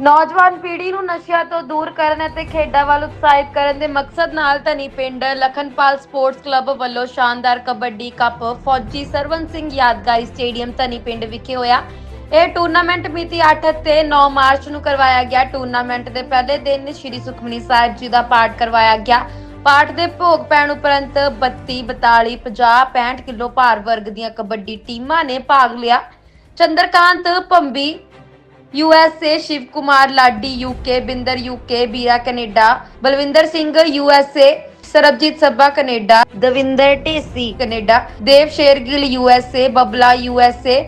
ਨੌਜਵਾਨ ਪੀੜ੍ਹੀ ਨੂੰ ਨਸ਼ਿਆਂ ਤੋਂ ਦੂਰ ਕਰਨ ਅਤੇ ਖੇਡਾਂ ਵੱਲ ਉਤਸ਼ਾਹਿਤ ਕਰਨ ਦੇ ਮਕਸਦ ਨਾਲ ਧਨੀ ਪਿੰਡ ਲਖਨਪਾਲ ਸਪੋਰਟਸ ਕਲੱਬ ਵੱਲੋਂ ਸ਼ਾਨਦਾਰ ਕਬੱਡੀ ਕੱਪ ਫੌਜੀ ਸਰਵਨ ਸਿੰਘ ਯਾਦਗਾਰੀ ਸਟੇਡੀਅਮ ਧਨੀ ਪਿੰਡ ਵਿਖੇ ਹੋਇਆ। ਇਹ ਟੂਰਨਾਮੈਂਟ ਮਿਤੀ 8 ਅਤੇ 9 ਮਾਰਚ ਨੂੰ ਕਰਵਾਇਆ ਗਿਆ। ਟੂਰਨਾਮੈਂਟ ਦੇ ਪਹਿਲੇ ਦਿਨ ਸ੍ਰੀ ਸੁਖਮਨੀ ਸਾਹਿਬ ਜੀ ਦਾ ਪਾਠ ਕਰਵਾਇਆ ਗਿਆ। ਪਾਠ ਦੇ ਭੋਗ ਪੈਣ ਉਪਰੰਤ 32 42 50 65 ਕਿਲੋ ਭਾਰ ਵਰਗ ਦੀਆਂ ਕਬੱਡੀ ਟੀਮਾਂ ਨੇ ਭਾਗ ਲਿਆ। Chandrakant Bhambi USA Shiv Kumar Ladi UK Binder UK Bira Canada, Balwinder Singh USA Sarabjit Sabha Canada, Davinder Dhesi Canada, Dev Shergill USA Babla USA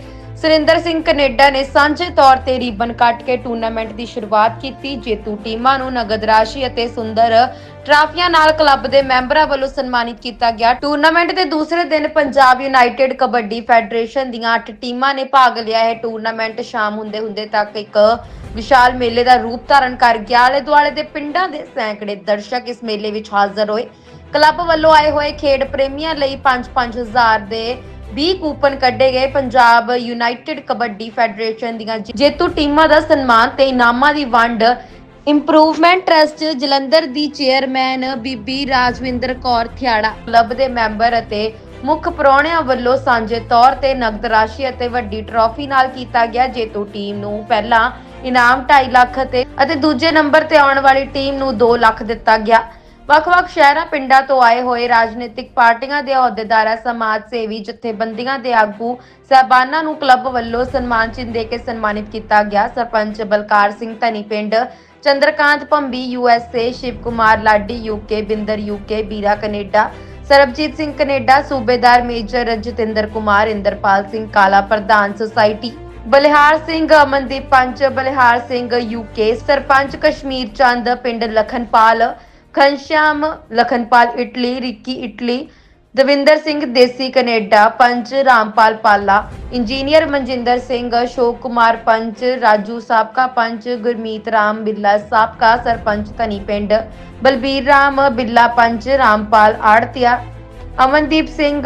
Surinder Singh Canada ਨੇ ਸਾਂਝੇ ਤੌਰ ਤੇ ਰੀਬਨ ਕੱਟ ਕੇ ਟੂਰਨਾਮੈਂਟ ਦੀ ਸ਼ੁਰੂਆਤ ਕੀਤੀ, ਜੇਤੂ ਟੀਮਾਂ ਨੂੰ ਨਗਦ ਰਾਸ਼ੀ ਅਤੇ ਸੁੰਦਰ ਟਰਾਫੀਆਂ ਨਾਲ ਕਲੱਬ ਦੇ ਮੈਂਬਰਾਂ ਵੱਲੋਂ ਸਨਮਾਨਿਤ ਕੀਤਾ ਗਿਆ। ਟੂਰਨਾਮੈਂਟ ਦੇ ਦੂਸਰੇ ਦਿਨ ਪੰਜਾਬ ਯੂਨਾਈਟਿਡ ਕਬੱਡੀ ਫੈਡਰੇਸ਼ਨ ਦੀਆਂ 8 ਟੀਮਾਂ ਨੇ ਭਾਗ ਲਿਆ। ਹੈ ਟੂਰਨਾਮੈਂਟ ਸ਼ਾਮ ਹੁੰਦੇ ਹੁੰਦੇ ਤੱਕ ਇੱਕ ਵਿਸ਼ਾਲ ਮੇਲੇ ਦਾ ਰੂਪ ਧਾਰਨ ਕਰ ਗਿਆ। ਆਲੇ ਦੁਆਲੇ ਦੇ ਪਿੰਡਾਂ ਦੇ ਸੈਂਕੜੇ ਦਰਸ਼ਕ ਇਸ ਮੇਲੇ ਵਿੱਚ ਹਾਜ਼ਰ ਹੋਏ। ਕਲੱਬ ਵੱਲੋਂ ਆਏ ਹੋਏ ਖੇਡ ਪ੍ਰੇਮੀਆਂ ਲਈ 5-5000 ਦੇ 20 ਕੂਪਨ ਕੱਢੇ ਗਏ ਪੰਜਾਬ ਯੂਨਾਈਟਿਡ ਕਬੱਡੀ ਫੈਡਰੇਸ਼ਨ ਦੀਆਂ ਜੇਤੂ ਟੀਮਾਂ ਦਾ ਸਨਮਾਨ ਤੇ ਇਨਾਮਾਂ ਦੀ ਵੰਡ। ਇੰਪਰੂਵਮੈਂਟ ਟਰਸਟ ਜਲੰਧਰ ਦੀ ਚੇਅਰਮੈਨ ਬੀਬੀ ਰਾਜਵਿੰਦਰ ਕੌਰ ਥਿਆੜਾ, ਕਲੱਬ ਦੇ ਮੈਂਬਰ ਅਤੇ ਮੁੱਖ ਪ੍ਰਾਹੁਣਿਆਂ ਵੱਲੋਂ ਸਾਂਝੇ ਤੌਰ ਤੇ ਨਗਦ ਰਾਸ਼ੀ ਅਤੇ ਵੱਡੀ ਟਰਾਫੀ ਨਾਲ ਕੀਤਾ ਗਿਆ ਜੇਤੂ ਟੀਮ ਨੂੰ। ਪਹਿਲਾ ਇਨਾਮ 2.5 ਲੱਖ ਅਤੇ ਅਤੇ ਦੂਜੇ ਨੰਬਰ ਤੇ ਆਉਣ ਵਾਲੀ ਟੀਮ ਨੂੰ 2 ਲੱਖ ਦਿੱਤਾ ਗਿਆ। ਵੱਖ-ਵੱਖ ਸ਼ਹਿਰਾਂ, ਪਿੰਡਾਂ ਤੋਂ ਆਏ ਹੋਏ ਰਾਜਨੀਤਿਕ ਪਾਰਟੀਆਂ ਦੇ ਅਹੁਦੇਦਾਰਾਂ, ਸਮਾਜ ਸੇਵੀ, ਜਥੇਬੰਦੀਆਂ ਦੇ ਆਗੂ ਸਹਿਬਾਨਾਂ ਨੂੰ ਕਲੱਬ ਵੱਲੋਂ ਸਨਮਾਨ ਚਿੰਨ੍ਹ ਦੇ ਕੇ ਸਨਮਾਨਿਤ ਕੀਤਾ ਗਿਆ। Sarpanch Balkar Singh Dhani Pind, Chandrakant Bhambi USA Shiv Kumar Ladi UK Binder UK Bira Canada, Sarabjit Singh Canada, ਸੂਬੇਦਾਰ ਮੇਜਰ ਰਜਤਿੰਦਰ ਕੁਮਾਰ, ਇੰਦਰਪਾਲ ਸਿੰਘ ਕਾਲਾ, ਪ੍ਰਧਾਨ ਸੁਸਾਇਟੀ। ਬਲਿਹਾਰ ਸਿੰਘ ਅਮਨਦੀਪ ਪੰਚ, ਬਲਿਹਾਰ ਸਿੰਘ ਯੂਕੇ ਸਰਪੰਚ ਕਸ਼ਮੀਰ ਚੰਦ, ਪਿੰਡ Lakhanpal Ghanshyam, Lakhanpal Italy, Ricky Italy, Davinder Singh Desi Canada ਪੰਚ Rampal Pala, engineer Manjinder Singh, Ashok Kumar ਪੰਚ ਰਾਜੂ ਸਾਬਕਾ ਪੰਚ ਗੁਰਮੀਤ ਰਾਮ ਬਿੱਲਾ ਸਾਬਕਾ, ਸਰਪੰਚ ਧਨੀ ਪਿੰਡ, ਬਲਬੀਰ ਰਾਮ ਬਿੱਲਾ ਪੰਚ ਰਾਮਪਾਲ ਆੜਤਿਆ, ਅਮਨਦੀਪ ਸਿੰਘ,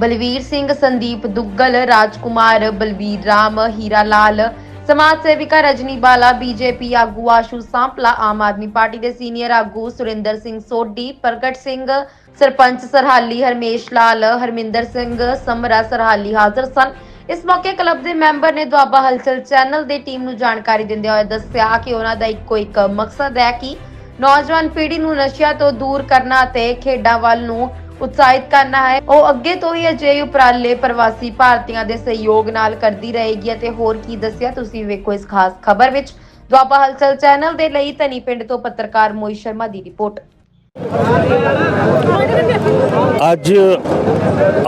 ਬਲਵੀਰ ਸਿੰਘ, ਸੰਦੀਪ ਦੁੱਗਲ, ਰਾਜਕੁਮਾਰ, ਬਲਬੀਰ ਰਾਮ ਹੀਰਾ ਲਾਲ ਸਮਾਜ ਸੇਵਿਕਾ ਰਜਨੀ ਬਾਲਾ, ਬੀਜੇਪੀ ਆਗੂ ਆਸ਼ੂ ਸਾਂਪਲਾ, ਆਮ ਆਦਮੀ ਪਾਰਟੀ ਦੇ ਸੀਨੀਅਰ ਆਗੂ ਸੁਰਿੰਦਰ ਸਿੰਘ ਸੋਢੀ, ਪ੍ਰਗਟ ਸਿੰਘ ਸਰਪੰਚ ਸਰਹਾਲੀ, ਹਰਮੇਸ਼ ਲਾਲ, ਹਰਮਿੰਦਰ ਸਿੰਘ ਸਮਰਾ ਸਰਹਾਲੀ ਹਾਜ਼ਰ ਸਨ। ਇਸ ਮੌਕੇ ਕਲੱਬ ਦੇ ਮੈਂਬਰ ਨੇ ਦੁਆਬਾ ਹਲਚਲ ਚੈਨਲ ਦੀ ਟੀਮ ਨੂੰ ਜਾਣਕਾਰੀ ਦਿੰਦਿਆਂ ਹੋਏ ਦੱਸਿਆ ਕਿ ਉਹਨਾਂ ਦਾ ਇੱਕੋ ਇੱਕ ਮਕਸਦ ਹੈ ਕਿ ਨੌਜਵਾਨ ਪੀੜ੍ਹੀ ਨੂੰ ਨਸ਼ਿਆਂ ਤੋਂ ਦੂਰ ਕਰਨਾ ਅਤੇ ਖੇਡਾਂ ਵੱਲ ਨੂੰ ਉਤਸ਼ਾਹਿਤ ਕਰਨਾ ਹੈ। ਉਹ ਅੱਗੇ ਤੋਂ ਹੀ ਅਜਿਹੇ ਉਪਰਾਲੇ ਪ੍ਰਵਾਸੀ ਭਾਰਤੀਆਂ ਦੇ ਸਹਿਯੋਗ ਨਾਲ ਕਰਦੀ ਰਹੇਗੀ ਅਤੇ ਹੋਰ ਕੀ ਦੱਸਿਆ ਤੁਸੀਂ ਵੇਖੋ ਇਸ ਖਾਸ ਖਬਰ ਵਿੱਚ। ਦੁਆਬਾ ਹਲਚਲ ਚੈਨਲ ਦੇ ਲਈ ਧਨੀ ਪਿੰਡ ਤੋਂ ਪੱਤਰਕਾਰ ਮੋਹਿਤ ਸ਼ਰਮਾ ਦੀ ਰਿਪੋਰਟ। ਅੱਜ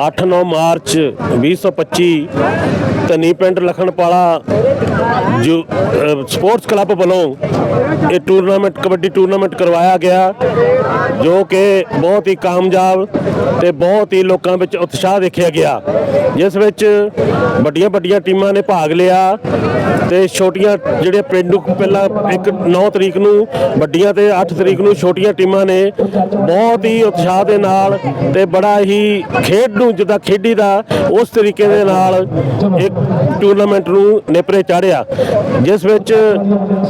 8-9 ਮਾਰਚ 2025 ਧਨੀ ਪਿੰਡ ਲਖਣਪਾਲਾ ਜੋ ਸਪੋਰਟਸ ਕਲੱਬ ਵੱਲੋਂ ਇਹ ਟੂਰਨਾਮੈਂਟ ਕਬੱਡੀ ਟੂਰਨਾਮੈਂਟ ਕਰਵਾਇਆ ਗਿਆ। ਜੋ ਕਿ ਬਹੁਤ ਹੀ ਕਾਮਯਾਬ ਤੇ ਬਹੁਤ ਹੀ ਲੋਕਾਂ ਵਿੱਚ ਉਤਸ਼ਾਹ ਦੇਖਿਆ ਗਿਆ। ਜਿਸ ਵਿੱਚ ਵੱਡੀਆਂ ਵੱਡੀਆਂ ਟੀਮਾਂ ਨੇ ਭਾਗ ਲਿਆ ਤੇ ਛੋਟੀਆਂ ਜਿਹੜੇ ਪਿੰਡੂ ਪਹਿਲਾਂ ਇੱਕ 9 ਤਰੀਕ ਨੂੰ, ਵੱਡੀਆਂ ਤੇ 8 ਤਰੀਕ ਨੂੰ ਛੋਟੀਆਂ ਟੀਮਾਂ ਨੇ, ਬਹੁਤ ਹੀ ਉਤਸ਼ਾਹ ਦੇ ਨਾਲ ਤੇ ਬੜਾ ਹੀ ਖੇਡ ਨੂੰ ਜਿੱਦਾਂ ਖੇਡੀ ਦਾ, ਉਸ ਤਰੀਕੇ ਦੇ ਨਾਲ ਇੱਕ ਟੂਰਨਾਮੈਂਟ ਨੂੰ ਨੇਪਰੇ ਚਾੜਿਆ ਜਿਸ ਵਿੱਚ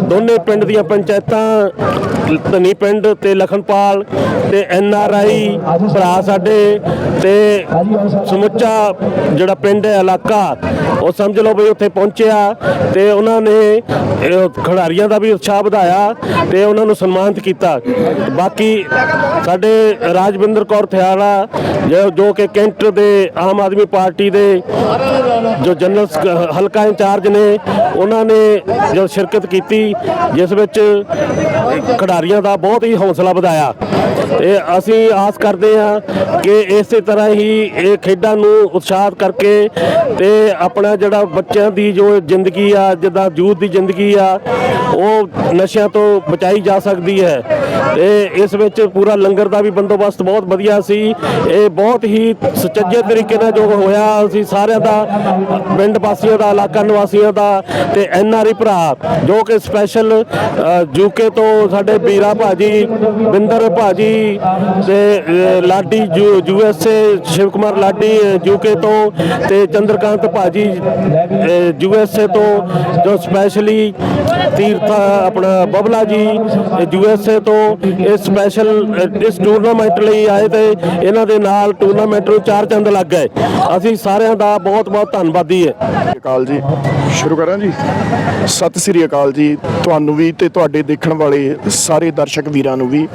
ਦੋਨੇ ਪਿੰਡ ਦੀਆਂ ਪੰਚਾਇਤਾਂ, ਧਨੀ ਪਿੰਡ ਤੇ ਲਖਨਪਾਲ ਤੇ ਐਨ ਆਰ ਆਈ ਭਰਾ ਸਾਡੇ ਤੇ ਸਮੁੱਚਾ ਜਿਹੜਾ ਪਿੰਡ ਹੈ, ਇਲਾਕਾ, ਉਹ ਸਮਝ ਲਓ ਵੀ ਉੱਥੇ ਪਹੁੰਚਿਆ ਤੇ ਉਹਨਾਂ ਨੇ ਖਿਡਾਰੀਆਂ ਦਾ ਵੀ ਉਤਸ਼ਾਹ ਵਧਾਇਆ ਤੇ ਉਹਨਾਂ ਨੂੰ ਸਨਮਾਨਿਤ ਕੀਤਾ। ਬਾਕੀ ਸਾਡੇ ਰਾਜਵਿੰਦਰ ਕੌਰ ਥਿਆੜਾ ਜੋ ਕਿ ਕੈਂਟ ਦੇ ਆਮ ਆਦਮੀ ਪਾਰਟੀ ਦੇ ਜੋ ਜਨਰਲ ਹਲਕਾ ਇੰਚਾਰਜ ਨੇ, ਉਹਨਾਂ ਨੇ ਜੋ ਸ਼ਿਰਕਤ ਕੀਤੀ, ਜਿਸ ਵਿੱਚ ਖਿਡਾਰੀਆਂ ਦਾ ਬਹੁਤ ਹੀ ਹੌਸਲਾ ਵਧਾਇਆ। ਤੇ ਅਸੀਂ ਆਸ ਕਰਦੇ ਹਾਂ ਕਿ ਇਸੇ ਤਰ੍ਹਾਂ ਹੀ ਇਹ ਖੇਡਾਂ ਨੂੰ ਉਤਸ਼ਾਹਤ ਕਰਕੇ ਤੇ ਆਪਣਾ ਜਿਹੜਾ ਬੱਚਿਆਂ ਦੀ ਜੋ ਜ਼ਿੰਦਗੀ ਆ, ਜਿੱਦਾਂ ਯੂਥ ਦੀ ਜ਼ਿੰਦਗੀ ਆ, ਉਹ ਨਸ਼ਿਆਂ ਤੋਂ ਬਚਾਈ ਜਾ ਸਕਦੀ ਹੈ। ਤੇ ਇਸ ਵਿੱਚ ਪੂਰਾ ਲੰਗਰ ਦਾ ਵੀ ਬੰਦੋਬਸਤ ਬਹੁਤ ਵਧੀਆ ਸੀ। ਇਹ ਬਹੁਤ ਹੀ ਸੁਚੱਜੇ ਤਰੀਕੇ ਨਾਲ ਜੋ ਹੋਇਆ ਅਸੀਂ ਸਾਰਿਆਂ ਦਾ, ਪਿੰਡ ਵਾਸੀਆਂ ਦਾ, ਇਲਾਕਾ ਨਿਵਾਸੀਆਂ ਦਾ ਤੇ ਐਨ ਆਰ ਆਈ ਭਰਾ, ਜੋ ਕਿ ਸਪੈਸ਼ਲ ਯੂਕੇ ਤੋਂ ਸਾਡੇ ਵੀਰਾ ਭਾਜੀ ਬਿੰਦਰ ਭਾਜੀ ਤੇ Ladi U S A Shiv Kumar Ladi UK ਤੋਂ ਤੇ ਚੰਦਰਕਾਂਤ ਭਾਜੀ ਯੂ ਐਸ ਏ ਤੋਂ, ਜੋ ਸਪੈਸ਼ਲੀ ਤੀਰਥ ਆਪਣਾ ਬਬਲਾ ਜੀ ਯੂ ਐਸ ਏ ਤੋਂ ਇਹ ਸਪੈਸ਼ਲ ਇਸ ਟੂਰਨਾਮੈਂਟ ਲਈ ਆਏ ਤੇ ਇਹਨਾਂ ਦੇ ਨਾਲ ਟੂਰਨਾਮੈਂਟ ਨੂੰ ਚਾਰ ਚੰਦ ਲੱਗ ਗਏ। ਅਸੀਂ ਸਾਰਿਆਂ ਦਾ ਬਹੁਤ ਬਹੁਤ ਧੰਨਵਾਦੀ ਹੈ। ਅਕਾਲ ਜੀ। ਸ਼ੁਰੂ ਕਰਾਂ ਜੀ? ਸਤਿ ਸ੍ਰੀ ਅਕਾਲ ਜੀ। ਤੁਹਾਨੂੰ ਵੀ ਤੇ ਤੁਹਾਡੇ ਦੇਖਣ ਵਾਲੇ ਸਾਰੇ ਦਰਸ਼ਕ ਵੀਰਾਂ ਨੂੰ ਵੀ।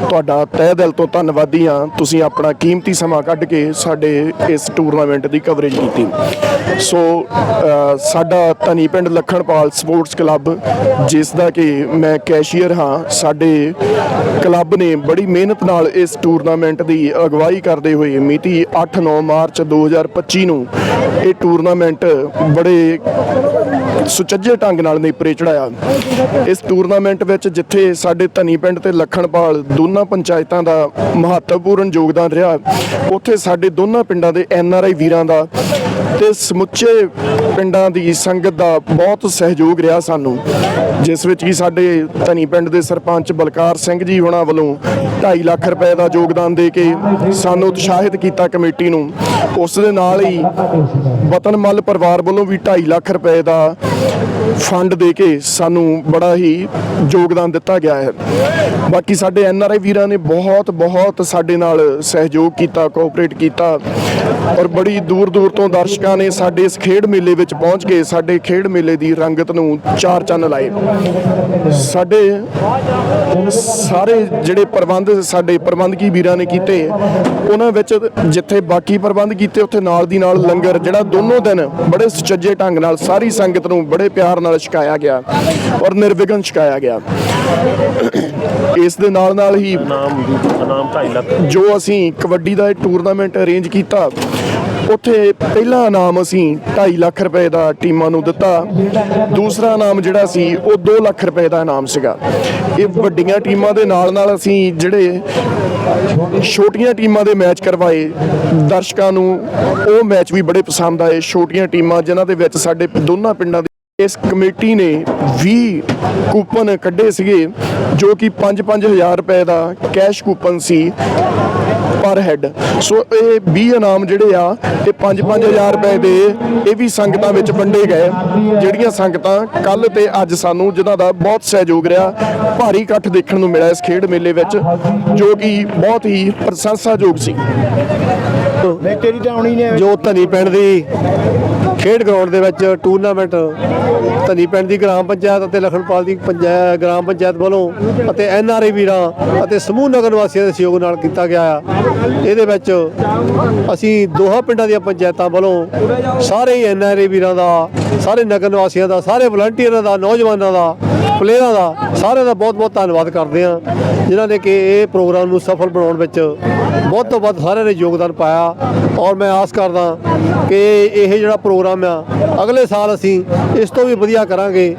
ਤੁਹਾਡਾ ਤਹਿ ਦਿਲ ਤੋਂ ਧੰਨਵਾਦੀ ਹਾਂ। ਤੁਸੀਂ ਆਪਣਾ ਕੀਮਤੀ ਸਮਾਂ ਕੱਢ ਕੇ ਸਾਡੇ ਇਸ ਟੂਰਨਾਮੈਂਟ ਦੀ ਕਵਰੇਜ ਕੀਤੀ। ਸੋ ਸਾਡਾ ਧਨੀ ਪਿੰਡ ਲਖਣਪਾਲ ਸਪੋਰਟਸ ਕਲੱਬ ਜਿਸ ਦਾ ਕਿ ਮੈਂ ਕੈਸ਼ੀਅਰ ਹਾਂ, ਸਾਡੇ ਕਲੱਬ ਨੇ ਬੜੀ ਮਿਹਨਤ ਨਾਲ ਇਸ ਟੂਰਨਾਮੈਂਟ ਦੀ ਅਗਵਾਈ ਕਰਦੇ ਹੋਏ ਮਿਤੀ 8-9 ਮਾਰਚ 2025 ਨੂੰ ਇਹ ਟੂਰਨਾਮੈਂਟ ਬੜੇ ਸੁਚੱਜੇ ਢੰਗ ਨਾਲ ਨੇਪਰੇ ਚੜਾਇਆ। ਇਸ ਟੂਰਨਾਮੈਂਟ ਵਿੱਚ ਜਿੱਥੇ ਸਾਡੇ ਧਨੀ ਪਿੰਡ ਤੇ ਲਖਣਪਾਲ ਦੋਨਾਂ ਪੰਚਾਇਤਾਂ ਦਾ ਮਹੱਤਵਪੂਰਨ ਯੋਗਦਾਨ ਰਿਹਾ, ਉੱਥੇ ਸਾਡੇ ਦੋਨਾਂ ਪਿੰਡਾਂ ਦੇ ਐਨ ਆਰ ਆਈ ਵੀਰਾਂ ਦਾ ਤੇ ਸਮੁੱਚੇ ਪਿੰਡਾਂ ਦੀ ਸੰਗਤ ਦਾ ਬਹੁਤ ਸਹਿਯੋਗ ਰਿਹਾ ਸਾਨੂੰ, ਜਿਸ ਵਿੱਚ ਕਿ ਸਾਡੇ ਧਨੀ ਪਿੰਡ ਦੇ ਸਰਪੰਚ ਬਲਕਾਰ ਸਿੰਘ ਜੀ ਹੋਣਾ ਵੱਲੋਂ 2.5 ਲੱਖ ਰੁਪਏ ਦਾ ਯੋਗਦਾਨ ਦੇ ਕੇ ਸਾਨੂੰ ਉਤਸ਼ਾਹਿਤ ਕੀਤਾ ਕਮੇਟੀ ਨੂੰ। ਉਸ ਦੇ ਨਾਲ ਹੀ ਵਤਨ ਮੱਲ ਪਰਿਵਾਰ ਵੱਲੋਂ ਵੀ 2.5 ਲੱਖ ਰੁਪਏ ਦਾ ਫੰਡ ਦੇ ਕੇ ਸਾਨੂੰ ਬੜਾ ਹੀ ਯੋਗਦਾਨ ਦਿੱਤਾ ਗਿਆ ਹੈ। ਬਾਕੀ ਸਾਡੇ ਐਨ ਆਰ ਆਈ ਵੀਰਾਂ ਨੇ ਬਹੁਤ ਬਹੁਤ ਸਾਡੇ ਨਾਲ ਸਹਿਯੋਗ ਕੀਤਾ ਕੋਆਪਰੇਟ ਕੀਤਾ ਔਰ ਬੜੀ ਦੂਰ ਦੂਰ ਤੋਂ ਦਰਸ਼ਕਾਂ ਨੇ ਸਾਡੇ ਇਸ ਖੇਡ ਮੇਲੇ ਵਿੱਚ ਪਹੁੰਚ ਕੇ ਸਾਡੇ ਖੇਡ ਮੇਲੇ ਦੀ ਰੰਗਤ ਨੂੰ ਚਾਰ ਚੰਨ ਲਾਏ। ਸਾਡੇ ਸਾਰੇ ਜਿਹੜੇ ਪ੍ਰਬੰਧ, ਸਾਡੇ ਪ੍ਰਬੰਧਕੀ ਵੀਰਾਂ ਨੇ ਕੀਤੇ, ਉਹਨਾਂ ਵਿੱਚ ਜਿੱਥੇ ਬਾਕੀ ਪ੍ਰਬੰਧ ਕੀਤੇ, ਉੱਥੇ ਨਾਲ ਦੀ ਨਾਲ ਲੰਗਰ, ਜਿਹੜਾ ਦੋਨੋਂ ਦਿਨ ਬੜੇ ਸੁਚੱਜੇ ਢੰਗ ਨਾਲ ਸਾਰੀ ਸੰਗਤ ਨੂੰ ਬੜੇ ਪਿਆਰ ਨਾਲ ਛਕਾਇਆ ਗਿਆ ਔਰ ਨਿਰਵਿਘਨ ਛਕਾਇਆ ਗਿਆ। ਇਸ ਦੇ ਨਾਲ ਨਾਲ ਹੀ ਨਾਮ ਨਾਮ 2.5 ਲੱਖ। ਜੋ ਅਸੀਂ ਕਬੱਡੀ ਦਾ ਇਹ ਟੂਰਨਾਮੈਂਟ ਅਰੇਂਜ ਕੀਤਾ ਉੱਥੇ ਪਹਿਲਾ ਇਨਾਮ ਅਸੀਂ 2.5 ਲੱਖ ਰੁਪਏ ਦਾ ਟੀਮਾਂ ਨੂੰ ਦਿੱਤਾ। ਦੂਸਰਾ ਇਨਾਮ ਜਿਹੜਾ ਸੀ ਉਹ 2 ਲੱਖ ਰੁਪਏ ਦਾ ਇਨਾਮ ਸੀਗਾ। ਇਹ ਵੱਡੀਆਂ ਟੀਮਾਂ ਦੇ ਨਾਲ ਨਾਲ ਅਸੀਂ ਜਿਹੜੇ ਛੋਟੀਆਂ ਟੀਮਾਂ ਦੇ ਮੈਚ ਕਰਵਾਏ ਦਰਸ਼ਕਾਂ ਨੂੰ ਉਹ ਮੈਚ ਵੀ ਬੜੇ ਪਸੰਦ ਆਏ। ਛੋਟੀਆਂ ਟੀਮਾਂ ਜਿਨ੍ਹਾਂ ਦੇ ਵਿੱਚ ਸਾਡੇ ਦੋਨਾਂ ਪਿੰਡਾਂ ਦੇ ਇਸ ਕਮੇਟੀ ਨੇ 20 ਕੂਪਨ ਕੱਢੇ ਸੀਗੇ ਜੋ ਕਿ 5-5000 ਰੁਪਏ ਦਾ ਕੈਸ਼ ਕੂਪਨ ਸੀ ਪਰ ਹੈਡ। ਸੋ ਇਹ 20 ਇਨਾਮ ਜਿਹੜੇ ਆ ਇਹ 5-5000 ਰੁਪਏ ਦੇ ਇਹ ਵੀ ਸੰਗਤਾਂ ਵਿੱਚ ਵੰਡੇ ਗਏ ਜਿਹੜੀਆਂ ਸੰਗਤਾਂ ਕੱਲ ਤੇ ਅੱਜ ਸਾਨੂੰ ਜਿਨ੍ਹਾਂ ਦਾ ਬਹੁਤ ਸਹਿਯੋਗ ਰਿਹਾ ਭਾਰੀ ਇਕੱਠ ਦੇਖਣ ਨੂੰ ਮਿਲਿਆ ਇਸ ਖੇਡ ਮੇਲੇ ਵਿੱਚ ਜੋ ਕਿ ਬਹੁਤ ਹੀ ਪ੍ਰਸ਼ੰਸਾਯੋਗ ਸੀ। ਜੋ ਧਨੀ ਪਿੰਡ ਦੀ ਖੇਡ ਗਰਾਊਂਡ ਦੇ ਵਿੱਚ ਟੂਰਨਾਮੈਂਟ, ਧਨੀ ਪਿੰਡ ਦੀ ਗ੍ਰਾਮ ਪੰਚਾਇਤ ਅਤੇ ਲਖਣਪਾਲ ਦੀ ਪੰਚਾਇਤ ਗ੍ਰਾਮ ਪੰਚਾਇਤ ਵੱਲੋਂ ਅਤੇ ਐਨ ਆਰ ਆਈ ਵੀਰਾਂ ਅਤੇ ਸਮੂਹ ਨਗਰ ਵਾਸੀਆਂ ਦੇ ਸਹਿਯੋਗ ਨਾਲ ਕੀਤਾ ਗਿਆ ਆ। ਇਹਦੇ ਵਿੱਚ ਅਸੀਂ ਦੋਹਾਂ ਪਿੰਡਾਂ ਦੀਆਂ ਪੰਚਾਇਤਾਂ ਵੱਲੋਂ ਸਾਰੇ ਹੀ ਐਨ ਆਰ ਆਈ ਵੀਰਾਂ ਦਾ, ਸਾਰੇ ਨਗਰ ਵਾਸੀਆਂ ਦਾ, ਸਾਰੇ ਵਲੰਟੀਅਰਾਂ ਦਾ, ਨੌਜਵਾਨਾਂ ਦਾ ਪਲੇਅਰਾਂ ਦਾ, ਸਾਰਿਆਂ ਦਾ ਬਹੁਤ ਬਹੁਤ ਧੰਨਵਾਦ ਕਰਦੇ ਹਾਂ, ਜਿਨ੍ਹਾਂ ਨੇ ਕਿ ਇਹ ਪ੍ਰੋਗਰਾਮ ਨੂੰ ਸਫਲ ਬਣਾਉਣ ਵਿੱਚ ਬਹੁਤ ਤੋਂ ਵੱਧ ਸਾਰਿਆਂ ਨੇ ਯੋਗਦਾਨ ਪਾਇਆ। ਔਰ ਮੈਂ ਆਸ ਕਰਦਾ ਕਿ ਇਹ ਜਿਹੜਾ ਪ੍ਰੋਗਰਾਮ ਆ, ਅਗਲੇ ਸਾਲ ਅਸੀਂ ਇਸ ਤੋਂ ਵੀ ਵਧੀਆ ਕਰਾਂਗੇ।